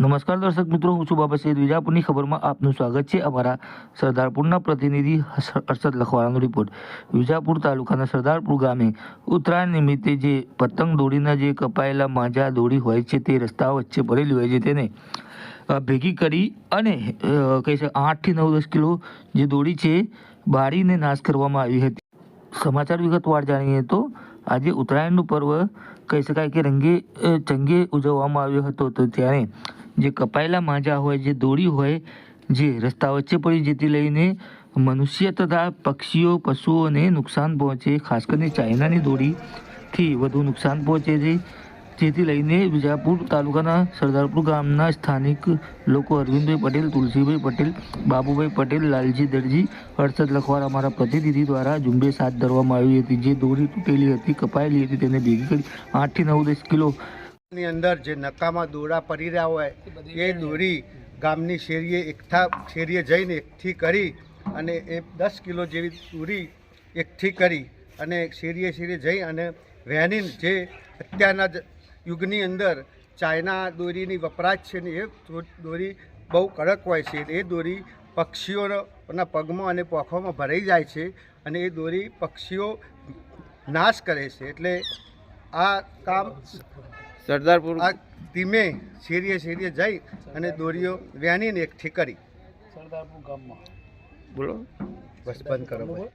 નમસ્કાર દર્શક મિત્રો, હું છું બાબા સૈયદ વિજાપુરની ખબરમાં આપનું સ્વાગત છે. અમારા સરદારપુરના પ્રતિનિધિ હર્ષ- હર્ષદ લખવાળાનો રિપોર્ટ વિજાપુર તાલુકાના સરદારપુર ગામે ઉત્તરાયણ નિમિત્તે જે પતંગ દોડીના જે કપાયેલા માંજા દોડી હોય છે, તે રસ્તા વચ્ચે પડેલી હોય છે, તેને ભેગી કરી અને કહે શકે આઠથી નવ દસ કિલો જે દોડી છે બાળીને નાશ કરવામાં આવી હતી. સમાચાર વિગતવાર જાણીએ તો, આજે ઉત્તરાયણનું પર્વ કહી શકાય કે રંગે ચંગે ઉજવવામાં આવ્યો હતો. તો ત્યારે જે કપાયેલા માંજા હોય, જે દોરી હોય, જે રસ્તા વચ્ચે પડી જેથી લઈને મનુષ્ય તથા પક્ષીઓ, પશુઓને નુકસાન પહોંચે, ખાસ કરીને ચાઇનાની દોરીથી વધુ નુકસાન પહોંચે છે. જેથી લઈને વિજાપુર તાલુકાના સરદારપુર ગામના સ્થાનિક લોકો અરવિંદભાઈ પટેલ, તુલસીભાઈ પટેલ, બાબુભાઈ પટેલ, લાલજી દરજી, હર્ષદ લખવાર અમારા પ્રતિનિધિ દ્વારા ઝુંબેશ હાથ ધરવામાં આવી હતી. જે દોરી તૂટેલી હતી, કપાયેલી હતી, તેને ભેગી કરી આઠથી નવ દસ કિલો ની અંદર જે નકામા દોરા પડી રહ્યા હોય એ દોરી ગામની શેરીએ એકઠા શેરીએ જઈને એકઠી કરી અને એ દસ કિલો જેવી દોરી એકઠી કરી અને શેરીએ શેરીએ જઈ અને વહેની જે અત્યારના યુગની અંદર ચાઇના દોરીની વપરાશ છે ને એ દોરી બહુ કડક હોય છે એ દોરી પક્ષીઓના પગમાં અને પોખોમાં ભરાઈ જાય છે અને એ દોરી પક્ષીઓ નાશ કરે છે. એટલે આ કામ સરદારપુર આ ધીમે શેરીએ શેરીએ જઈ અને દોરીઓ વહેણીને એક ઠીકરી. સરદારપુર ગામમાં. બોલો. બસ બંધ કરો.